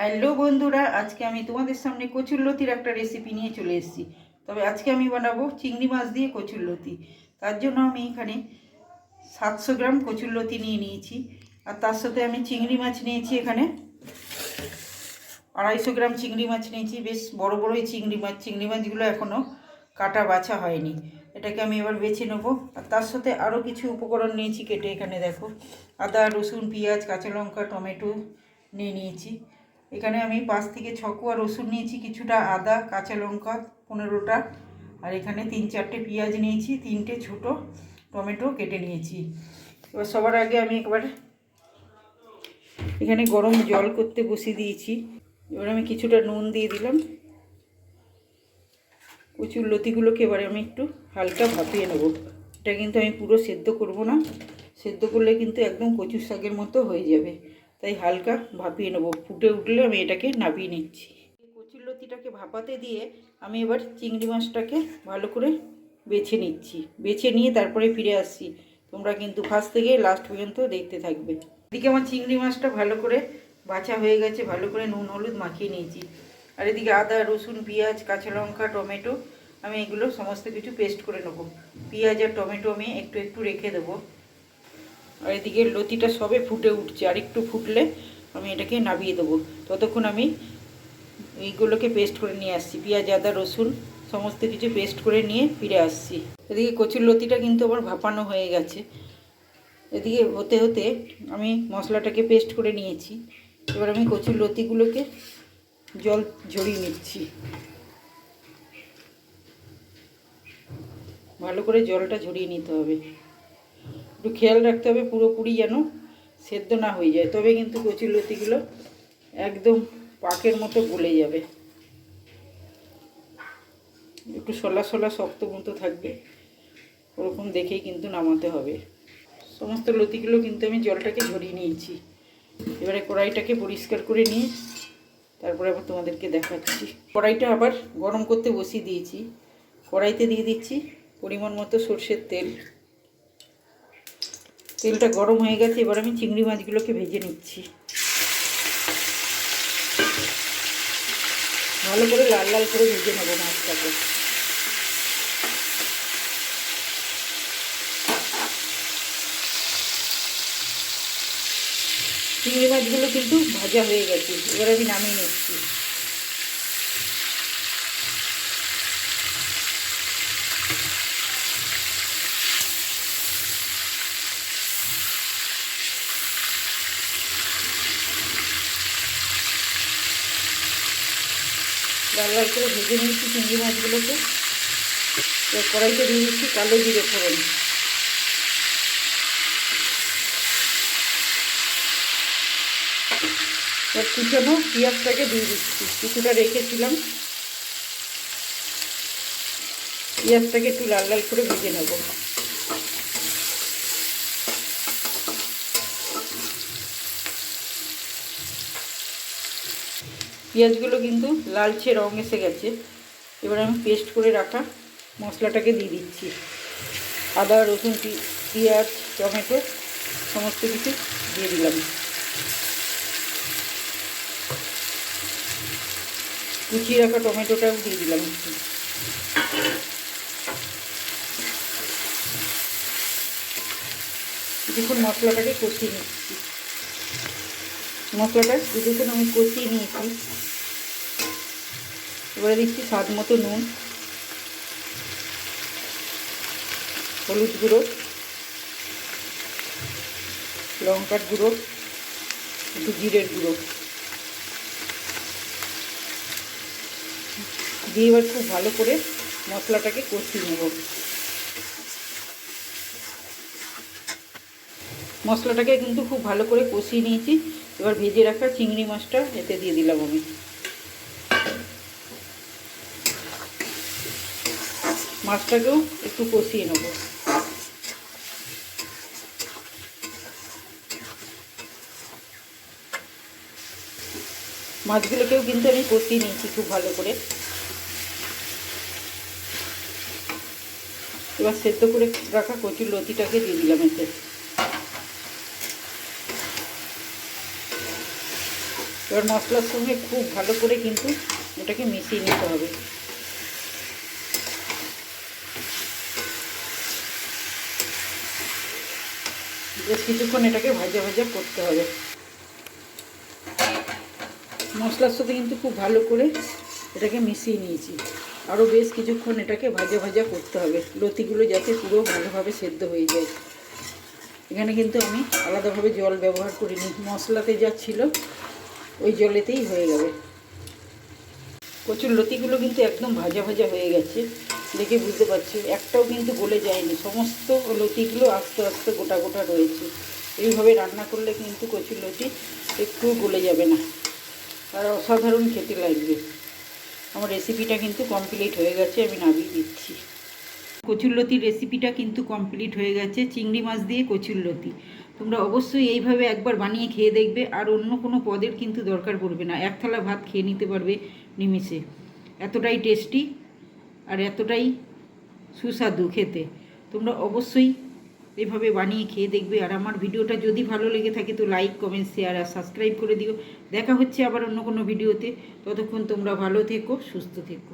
Hello বন্ধুরা, আজকে আমি তোমাদের সামনে কচুরলতির একটা রেসিপি নিয়ে চলে এসেছি। তবে আজকে আমি বানাবো চিংড়ি মাছ দিয়ে কচুরলতি তার জন্য আমি এখানে সাতশো গ্রাম কচুরলতি নিয়ে নিয়েছি। আর তার সাথে আমি চিংড়ি মাছ নিয়েছি এখানে। আড়াইশো গ্রাম চিংড়ি মাছ নিয়েছি। বেশ বড় বড়ই চিংড়ি মাছ। চিংড়ি মাছগুলো এখনও কাটা বাছা হয়নি। এটাকে আমি এবার বেছে নেব। আর তার সাথে আরও কিছু উপকরণ নিয়েছি কেটে এখানে দেখো। আদা, রসুন, পেঁয়াজ, কাঁচা লঙ্কা, টমেটো নিয়ে নিয়েছি। এখানে আমি পাঁচ থেকে ছ রসুন নিয়েছি, কিছুটা আদা, কাঁচা লঙ্কা পনেরোটা। আর এখানে তিন চারটে পেঁয়াজ নিয়েছি, তিনটে ছোট টমেটো কেটে নিয়েছি। এবার সবার আগে আমি একবার এখানে গরম জল করতে বসিয়ে দিয়েছি। এবার আমি কিছুটা নুন দিয়ে দিলাম। কচুর লতিগুলোকে এবারে আমি একটু হালকা ভাপিয়ে নেব। এটা কিন্তু আমি পুরো সেদ্ধ করব না। সেদ্ধ করলে কিন্তু একদম কচুর শাকের মতো হয়ে যাবে। তাই হালকা ভাপিয়ে নেব। ফুটে উঠলে আমি এটাকে নাবিয়ে নিচ্ছি। কচুর লতিটাকে ভাপাতে দিয়ে আমি এবার চিংড়ি মাছটাকে ভালো করে বেছে নিচ্ছি। বেছে নিয়ে তারপরে ফিরে আসছি। তোমরা কিন্তু ফার্স্ট থেকে লাস্ট পর্যন্ত দেখতে থাকবে। এদিকে আমার চিংড়ি মাছটা ভালো করে বাছা হয়ে গেছে। ভালো করে নুন, হলুদ মাখিয়ে নিয়েছি। আর এদিকে আদা, রসুন, পেঁয়াজ, কাঁচা লঙ্কা, টমেটো আমি এগুলো সমস্ত কিছু পেস্ট করে নেব। পেঁয়াজ আর টমেটো আমি একটু একটু রেখে দেবো। আর এদিকে লতিটা সবে ফুটে উঠছে আর একটু ফুটলে আমি এটাকে নাবিয়ে দেবো। ততক্ষণ আমি এইগুলোকে পেস্ট করে নিয়ে আসছি, পেঁয়াজ, আদা, রসুন, সমস্ত কিছু পেস্ট করে নিয়ে ফিরে আসছি। এদিকে কচুর লতিটা কিন্তু আমার ভাপানো হয়ে গেছে। এদিকে হতে হতে আমি মশলাটাকে পেস্ট করে নিয়েছি। এবার আমি কচুর লতিগুলোকে জল ঝরিয়ে নিচ্ছি। ভালো করে জলটা ঝরিয়ে নিতে হবে। একটু খেয়াল রাখতে হবে, পুরোপুরি যেন সেদ্ধ না হয়ে যায়। তবে কিন্তু কচুর লতিগুলো একদম পাকের মতো গলে যাবে। একটু সলা সলা শক্ত মতো থাকবে, ওরকম দেখেই কিন্তু নামাতে হবে। সমস্ত লতিগুলো কিন্তু আমি জলটাকে ঝরিয়ে নিয়েছি। এবারে কড়াইটাকে পরিষ্কার করে নিয়ে তারপরে আবার তোমাদেরকে দেখাচ্ছি। কড়াইটা আবার গরম করতে বসিয়ে দিয়েছি। কড়াইতে দিয়ে দিচ্ছি পরিমাণ মতো সর্ষের তেল। তেলটা গরম হয়ে গেছে, এবার আমি চিংড়ি মাছগুলোকে ভেজে নিচ্ছি। ভালো করে লাল লাল করে ভেজে নেব মাছটাকে। চিংড়ি মাছগুলো কিন্তু ভাজা হয়ে গেছে, এবার আমি নামিয়ে নিচ্ছি। লাল লাল করে ভেজে নিয়েছি চিংড়ি মাছগুলোকে। এবার কড়াইতে দিয়ে দিচ্ছি কালো জিরে ফোড়ন। এবার কুচানো পেঁয়াজটাকে দিয়ে দিচ্ছি। কিছুটা রেখেছিলাম। পেঁয়াজটাকে একটু লাল লাল করে ভেজে নেব। পেঁয়াজগুলো কিন্তু লালচে রং এসে গেছে। এবার আমি পেস্ট করে রাখা মশলাটাকে দিয়ে দিচ্ছি। আদা, রসুন পেঁয়াজ, টমেটো সমস্ত কিছু দিয়ে দিলাম। কুচিয়ে রাখা টমেটোটাও দিয়ে দিলাম কিছুক্ষণ মশলাটাকে কষিয়ে নিচ্ছি। মশলাটা কিছুক্ষণ আমি কষিয়ে নিয়েছি এবারে দিচ্ছি স্বাদ মতো নুন। হলুদ গুঁড়ো। লঙ্কার গুঁড়ো। একটু জিরের গুঁড়ো। দিয়ে এবার খুব ভালো করে মশলাটাকে কষিয়ে নেব। মশলাটাকে কিন্তু খুব ভালো করে কষিয়ে নিয়েছি। এবার ভেজে রাখা চিংড়ি মাছটা এতে দিয়ে দিলাম আমি। মাছটাকেও একটু কষিয়ে নেব। মাছগুলোকেও কিন্তু আমি কষিয়ে নিয়েছি খুব ভালো করে। এবার সেদ্ধ করে রাখা কচুর লতিটাকে দিয়ে দিলাম এতে। এবার মশলার সঙ্গে খুব ভালো করে কিন্তু ওটাকে মিশিয়ে নিতে হবে। বেশ কিছুক্ষণ এটাকে ভাজা ভাজা করতে হবে। মশলার সাথে কিন্তু খুব ভালো করে এটাকে মিশিয়ে নিয়েছি। আরও বেশ কিছুক্ষণ এটাকে ভাজা ভাজা করতে হবে। লতিগুলো যাতে পুরো ভালোভাবে সেদ্ধ হয়ে যায়। এখানে কিন্তু আমি আলাদাভাবে জল ব্যবহার করিনি। মশলাতে যা ছিল, ওই জলেতেই হয়ে যাবে কচুর লতিগুলো কিন্তু একদম ভাজা ভাজা হয়ে গেছে। দেখে বুঝতে পারছি। একটাও কিন্তু গলে যায়নি। সমস্ত লতিগুলো আস্তে আস্তে গোটা গোটা রয়েছে। এইভাবে রান্না করলে কিন্তু কচুর লতি একটু গলে যাবে না। আর অসাধারণ খেতে লাগবে। আমার রেসিপিটা কিন্তু কমপ্লিট হয়ে গেছে, আমি নামিয়ে দিচ্ছি। কচুরলতির রেসিপিটা কিন্তু কমপ্লিট হয়ে গেছে, চিংড়ি মাছ দিয়ে কচুরলতি তোমরা অবশ্যই এইভাবে একবার বানিয়ে খেয়ে দেখবে, আর অন্য কোনো পদের কিন্তু দরকার পড়বে না। এক থালা ভাত খেয়ে নিতে পারবে নিমিষে। এতটাই টেস্টি আর এতটাই সুস্বাদু খেতে। তোমরা অবশ্যই এভাবে বানিয়ে খেয়ে দেখবে। আর আমার ভিডিওটা যদি ভালো লেগে থাকে তো লাইক কমেন্ট শেয়ার আর সাবস্ক্রাইব করে দিও। দেখা হচ্ছে আবার অন্য কোনো ভিডিওতে। ততক্ষণ তোমরা ভালো থেকো, সুস্থ থেকো।